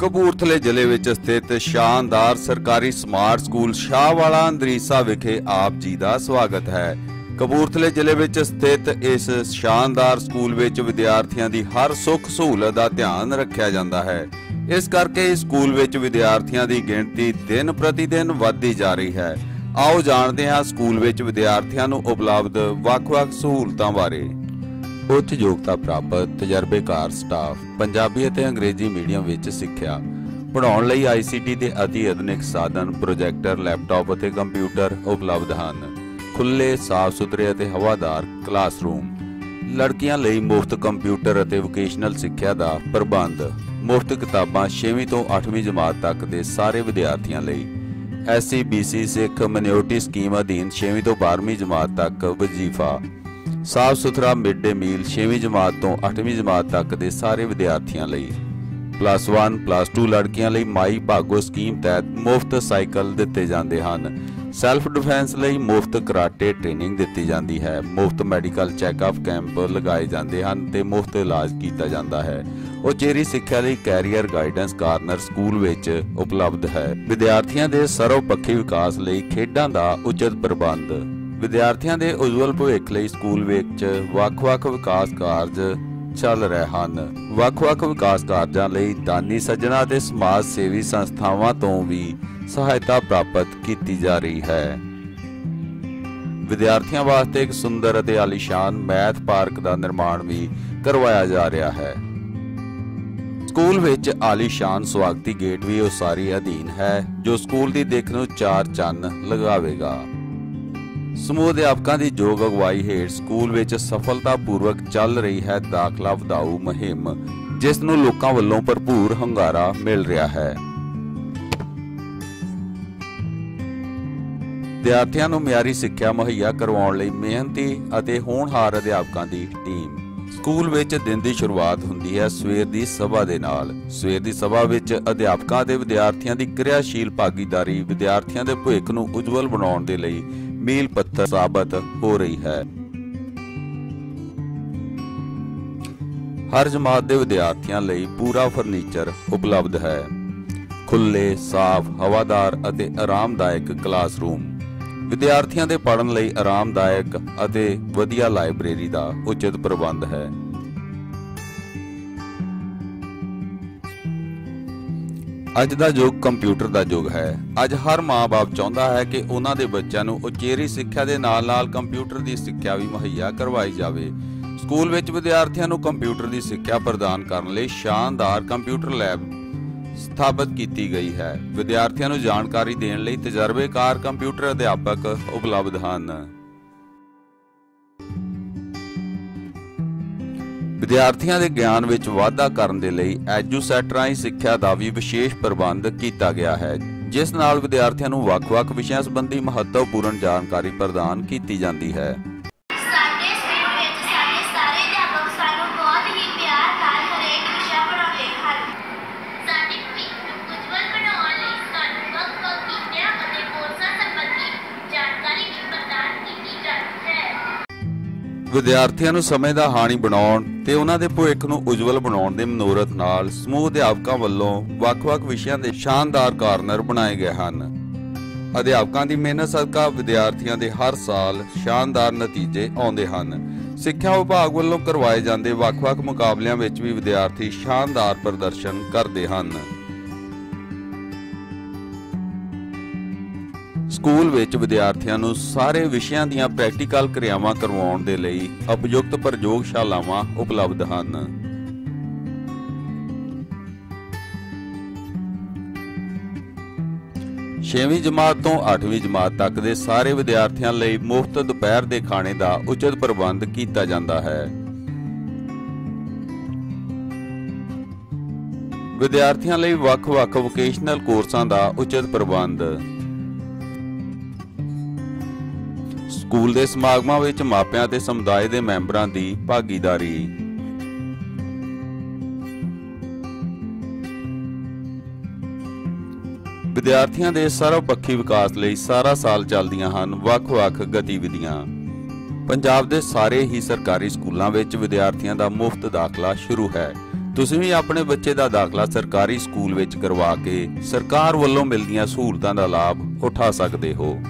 ਕਪੂਰਥਲੇ ਜ਼ਿਲ੍ਹੇ ਵਿੱਚ ਸਥਿਤ ਸ਼ਾਨਦਾਰ ਸਰਕਾਰੀ ਸਮਾਰਟ ਸਕੂਲ ਸ਼ਾਹਵਾਲਾ ਅੰਦਰੀਸਾ ਵਿਖੇ ਆਪ ਜੀ ਦਾ ਸਵਾਗਤ ਹੈ। ਕਪੂਰਥਲੇ ਜ਼ਿਲ੍ਹੇ ਵਿੱਚ ਸਥਿਤ ਇਸ ਸ਼ਾਨਦਾਰ ਸਕੂਲ ਵਿੱਚ ਵਿਦਿਆਰਥੀਆਂ ਦੀ ਹਰ ਸੁੱਖ ਸਹੂਲਤ ਦਾ ਧਿਆਨ ਰੱਖਿਆ ਜਾਂਦਾ ਹੈ। ਇਸ ਕਰਕੇ ਇਸ ਸਕੂਲ ਵਿੱਚ ਵਿਦਿਆਰਥੀਆਂ ਦੀ ਗਿਣਤੀ ਦਿਨ ਪ੍ਰਤੀ ਦਿਨ ਵੱਧਦੀ ਜਾ ਰਹੀ ਹੈ। ਆਓ ਜਾਣਦੇ ਹਾਂ ਸਕੂਲ ਵਿੱਚ ਵਿਦਿਆਰਥੀਆਂ ਨੂੰ ਉਪਲਬਧ ਵੱਖ-ਵੱਖ ਸਹੂਲਤਾਂ ਬਾਰੇ। ਉੱਚ ਯੋਗਤਾ ਪ੍ਰਾਪਤ, ਤਜਰਬੇਕਾਰ ਸਟਾਫ, ਪੰਜਾਬੀ ਅਤੇ ਅੰਗਰੇਜ਼ੀ ਮੀਡੀਅਮ ਵਿੱਚ ਸਿੱਖਿਆ। ਪੜ੍ਹਾਉਣ ਲਈ ICT ਦੇ ਅਤੀ ਆਧੁਨਿਕ ਸਾਧਨ, ਪ੍ਰੋਜੈਕਟਰ, ਲੈਪਟਾਪ ਅਤੇ ਕੰਪਿਊਟਰ ਉਪਲਬਧ ਹਨ। ਖੁੱਲੇ ਸਾਫ਼ ਸੁਥਰੇ ਅਤੇ ਹਵਾਦਾਰ ਕਲਾਸਰੂਮ। ਲੜਕੀਆਂ ਲਈ ਮੁਫਤ ਕੰਪਿਊਟਰ ਅਤੇ ਵੋਕੇਸ਼ਨਲ ਸਿੱਖਿਆ ਦਾ ਪ੍ਰਬੰਧ। ਮੁਫਤ ਕਿਤਾਬਾਂ 6ਵੀਂ ਤੋਂ 8ਵੀਂ ਜਮਾਤ ਤੱਕ ਦੇ ਸਾਰੇ ਵਿਦਿਆਰਥੀਆਂ ਲਈ। ਐਸਸੀ BC ਸਿੱਖ ਮਿਨੋਰਟੀ ਸਕੀਮ ਅਧੀਨ 6ਵੀਂ ਤੋਂ 12ਵੀਂ ਜਮਾਤ ਤੱਕ ਵਜ਼ੀਫਾ। ਸਾਫ਼ ਸੁਥਰਾ ਮਿਡ ਡੇ ਮੀਲ 6ਵੀਂ ਜਮਾਤ ਤੋਂ 8ਵੀਂ ਜਮਾਤ ਤੱਕ ਦੇ ਸਾਰੇ ਵਿਦਿਆਰਥੀਆਂ ਲਈ। ਪਲੱਸ 1 ਪਲੱਸ 2 ਲੜਕੀਆਂ ਲਈ ਮਾਈ ਭਾਗੋ ਸਕੀਮ ਤਹਿਤ ਮੁਫਤ ਸਾਈਕਲ ਦਿੱਤੇ ਜਾਂਦੇ ਹਨ। ਸੈਲਫ ਡਿਫੈਂਸ ਲਈ ਮੁਫਤ ਕਰਾਟੇ ਟ੍ਰੇਨਿੰਗ ਦਿੱਤੀ ਜਾਂਦੀ ਹੈ। ਮੁਫਤ ਮੈਡੀਕਲ ਚੈੱਕਅਪ ਕੈਂਪ ਲਗਾਏ ਜਾਂਦੇ ਹਨ ਤੇ ਮੁਫਤ ਇਲਾਜ ਕੀਤਾ ਜਾਂਦਾ ਹੈ। ਉਚੇਰੀ ਸਿੱਖਿਆ ਲਈ ਕੈਰੀਅਰ ਗਾਈਡੈਂਸ ਕਾਰਨਰ ਸਕੂਲ ਵਿੱਚ ਉਪਲਬਧ ਹੈ। ਵਿਦਿਆਰਥੀਆਂ ਦੇ ਸਰਵਪੱਖੀ ਵਿਕਾਸ ਲਈ ਖੇਡਾਂ ਦਾ ਉਚਿਤ ਪ੍ਰਬੰਧ ਵਿਦਿਆਰਥੀਆਂ ਦੇ ਉਜਵਲ ਭਵਿੱਖ ਲਈ ਸਕੂਲ ਵਿੱਚ ਵੱਖ-ਵੱਖ ਵਿਕਾਸ ਕਾਰਜ ਚੱਲ ਰਹੇ ਹਨ। ਵੱਖ-ਵੱਖ ਵਿਕਾਸ ਕਾਰਜਾਂ ਲਈ ਦਾਨੀ ਸੱਜਣਾ ਅਤੇ ਸਮਾਜ ਸੇਵੀ ਸੰਸਥਾਵਾਂ ਤੋਂ ਵੀ ਸਹਾਇਤਾ ਪ੍ਰਾਪਤ ਕੀਤੀ ਜਾ ਰਹੀ ਹੈ। ਵਿਦਿਆਰਥੀਆਂ ਵਾਸਤੇ ਇੱਕ ਸੁੰਦਰ ਅਤੇ ਆਲੀਸ਼ਾਨ ਮੈਥ ਪਾਰਕ ਦਾ ਨਿਰਮਾਣ ਵੀ ਕਰਵਾਇਆ ਜਾ ਰਿਹਾ ਹੈ। ਸਕੂਲ ਵਿੱਚ ਆਲੀਸ਼ਾਨ ਸਵਾਗਤੀ ਗੇਟ ਵੀ ਉਸਾਰੀ ਅਧੀਨ ਹੈ, ਜੋ ਸਕੂਲ ਦੀ ਦਿੱਖ ਨੂੰ ਚਾਰ ਚੰਨ ਲਗਾਵੇਗਾ। ਸਮੂਹ ਅਧਿਆਪਕਾਂ ਦੀ ਯੋਗ ਅਗਵਾਈ ਹੇਠ ਸਕੂਲ ਵਿੱਚ ਸਫਲਤਾਪੂਰਵਕ ਚੱਲ ਰਹੀ ਹੈ ਦਾਖਲਾ ਵਧਾਊ ਮੁਹਿੰਮ, ਜਿਸ ਨੂੰ ਲੋਕਾਂ ਵੱਲੋਂ ਭਰਪੂਰ ਹੰਗਾਰਾ ਮਿਲ ਰਿਹਾ ਹੈ। ਵਿਦਿਆਰਥੀਆਂ ਨੂੰ ਮਿਆਰੀ ਸਿੱਖਿਆ ਮੁਹੱਈਆ ਕਰਵਾਉਣ ਲਈ ਮਿਹਨਤੀ ਅਤੇ ਹੋਣਹਾਰ ਅਧਿਆਪਕਾਂ ਦੀ ਟੀਮ। ਸਕੂਲ ਵਿੱਚ ਦਿਨ ਦੀ ਸ਼ੁਰੂਆਤ ਹੁੰਦੀ ਹੈ ਸਵੇਰ ਦੀ ਸਭਾ ਦੇ ਨਾਲ। ਸਵੇਰ ਦੀ ਸਭਾ ਵਿੱਚ ਅਧਿਆਪਕਾਂ ਅਤੇ ਵਿਦਿਆਰਥੀਆਂ ਦੀ ਕਿਰਿਆਸ਼ੀਲ ਭਾਗੀਦਾਰੀ ਵਿਦਿਆਰਥੀਆਂ ਦੇ ਭਵਿੱਖ ਨੂੰ ਉਜਵਲ ਬਣਾਉਣ ਦੇ ਲਈ ਮੀਲ ਪੱਥਰ ਸਾਬਤ ਹੋ ਰਹੀ ਹੈ। ਹਰ ਜਮਾਤ ਦੇ ਵਿਦਿਆਰਥੀਆਂ ਲਈ ਪੂਰਾ ਫਰਨੀਚਰ ਉਪਲਬਧ ਹੈ। ਖੁੱਲੇ ਸਾਫ਼, ਹਵਾਦਾਰ ਅਤੇ ਆਰਾਮਦਾਇਕ ਕਲਾਸਰੂਮ। ਵਿਦਿਆਰਥੀਆਂ ਦੇ ਪੜ੍ਹਨ ਲਈ ਆਰਾਮਦਾਇਕ ਅਤੇ ਵਧੀਆ ਲਾਇਬ੍ਰੇਰੀ ਦਾ ਉਚਿਤ ਪ੍ਰਬੰਧ ਹੈ। ਅੱਜ ਦਾ ਯੁੱਗ ਕੰਪਿਊਟਰ ਦਾ ਯੁੱਗ ਹੈ। ਅੱਜ ਹਰ ਮਾਂ-ਬਾਪ ਚਾਹੁੰਦਾ ਹੈ ਕਿ ਉਹਨਾਂ ਦੇ ਬੱਚਿਆਂ ਨੂੰ ਉਚੇਰੀ ਸਿੱਖਿਆ ਦੇ ਨਾਲ-ਨਾਲ ਕੰਪਿਊਟਰ ਦੀ ਸਿੱਖਿਆ ਵੀ ਮੁਹੱਈਆ ਕਰਵਾਈ ਜਾਵੇ। ਸਕੂਲ ਵਿੱਚ ਵਿਦਿਆਰਥੀਆਂ ਨੂੰ ਕੰਪਿਊਟਰ ਦੀ ਸਿੱਖਿਆ ਪ੍ਰਦਾਨ ਕਰਨ ਲਈ ਸ਼ਾਨਦਾਰ ਕੰਪਿਊਟਰ ਲੈਬ ਸਥਾਪਿਤ ਕੀਤੀ ਗਈ ਹੈ। ਵਿਦਿਆਰਥੀਆਂ ਨੂੰ ਜਾਣਕਾਰੀ ਦੇਣ ਲਈ ਤਜਰਬੇਕਾਰ ਕੰਪਿਊਟਰ ਅਧਿਆਪਕ ਉਪਲਬਧ ਹਨ। ਵਿਦਿਆਰਥੀਆਂ ਦੇ ਗਿਆਨ ਵਿੱਚ ਵਾਧਾ ਕਰਨ ਦੇ ਲਈ ਐਜੂਸੈਟ ਰਾਹੀਂ ਸਿੱਖਿਆ ਦਾ ਵੀ ਵਿਸ਼ੇਸ਼ ਪ੍ਰਬੰਧ ਕੀਤਾ ਗਿਆ ਹੈ, ਜਿਸ ਨਾਲ ਵਿਦਿਆਰਥੀਆਂ ਨੂੰ ਵੱਖ-ਵੱਖ ਵਿਸ਼ਿਆਂ ਸੰਬੰਧੀ ਮਹੱਤਵਪੂਰਨ ਜਾਣਕਾਰੀ ਪ੍ਰਦਾਨ ਕੀਤੀ ਜਾਂਦੀ ਹੈ। ਵਿਦਿਆਰਥੀਆਂ ਨੂੰ ਸਮੇਂ ਦਾ ਹਾਣੀ ਬਣਾਉਣ ਤੇ ਉਹਨਾਂ ਦੇ ਭਵਿੱਖ ਨੂੰ ਉਜਵਲ ਬਣਾਉਣ ਦੇ ਮਨੋਰਥ ਨਾਲ ਸਮੂਹ ਅਧਿਆਪਕਾਂ ਵੱਲੋਂ ਵੱਖ-ਵੱਖ ਵਿਸ਼ਿਆਂ ਦੇ ਸ਼ਾਨਦਾਰ ਕਾਰਨਰ ਬਣਾਏ ਗਏ ਹਨ। ਅਧਿਆਪਕਾਂ ਦੀ ਮਿਹਨਤ ਸਦਕਾ ਵਿਦਿਆਰਥੀਆਂ ਦੇ ਹਰ ਸਾਲ ਸ਼ਾਨਦਾਰ ਨਤੀਜੇ ਆਉਂਦੇ ਹਨ। ਸਿੱਖਿਆ ਵਿਭਾਗ ਵੱਲੋਂ ਕਰਵਾਏ ਜਾਂਦੇ ਵੱਖ-ਵੱਖ ਮੁਕਾਬਲਿਆਂ ਵਿੱਚ ਵੀ ਵਿਦਿਆਰਥੀ ਸ਼ਾਨਦਾਰ ਪ੍ਰਦਰਸ਼ਨ ਕਰਦੇ ਹਨ। ਸਕੂਲ ਵਿੱਚ ਵਿਦਿਆਰਥੀਆਂ ਨੂੰ ਸਾਰੇ ਵਿਸ਼ਿਆਂ ਦੀਆਂ ਪ੍ਰੈਕਟੀਕਲ ਕਿਰਿਆਵਾਂ ਕਰਵਾਉਣ ਦੇ ਲਈ ਉਪਯੁਕਤ ਪ੍ਰਯੋਗਸ਼ਾਲਾਵਾਂ ਉਪਲਬਧ ਹਨ। ਛੇਵੀਂ ਜਮਾਤ ਤੋਂ 8ਵੀਂ ਜਮਾਤ ਤੱਕ ਦੇ ਸਾਰੇ ਵਿਦਿਆਰਥੀਆਂ ਲਈ ਮੁਫਤ ਦੁਪਹਿਰ ਦੇ ਖਾਣੇ ਦਾ ਉਚਿਤ ਪ੍ਰਬੰਧ ਕੀਤਾ ਜਾਂਦਾ ਹੈ। ਵਿਦਿਆਰਥੀਆਂ ਲਈ ਵੱਖ-ਵੱਖ ਵੋਕੇਸ਼ਨਲ ਕੋਰਸਾਂ ਦਾ ਉਚਿਤ ਪ੍ਰਬੰਧ ਸਕੂਲ ਦੇ ਸਮਾਗਮਾਂ ਵਿੱਚ ਮਾਪਿਆਂ ਤੇ ਸਮੁਦਾਇ ਦੇ ਮੈਂਬਰਾਂ ਦੀ ਭਾਗੀਦਾਰੀ। ਵਿਦਿਆਰਥੀਆਂ ਦੇ ਸਰਵਪੱਖੀ ਵਿਕਾਸ ਲਈ ਸਾਰਾ ਸਾਲ ਚੱਲਦੀਆਂ ਹਨ ਵੱਖ-ਵੱਖ ਗਤੀਵਿਧੀਆਂ। ਪੰਜਾਬ ਦੇ ਸਾਰੇ ਹੀ ਸਰਕਾਰੀ ਸਕੂਲਾਂ ਵਿੱਚ ਵਿਦਿਆਰਥੀਆਂ ਦਾ ਮੁਫਤ ਦਾਖਲਾ ਸ਼ੁਰੂ ਹੈ। ਤੁਸੀਂ ਵੀ ਆਪਣੇ ਬੱਚੇ ਦਾ ਦਾਖਲਾ ਸਰਕਾਰੀ ਸਕੂਲ ਵਿੱਚ ਕਰਵਾ ਕੇ ਸਰਕਾਰ ਵੱਲੋਂ ਮਿਲਦੀਆਂ ਸਹੂਲਤਾਂ ਦਾ ਲਾਭ ਉਠਾ ਸਕਦੇ ਹੋ।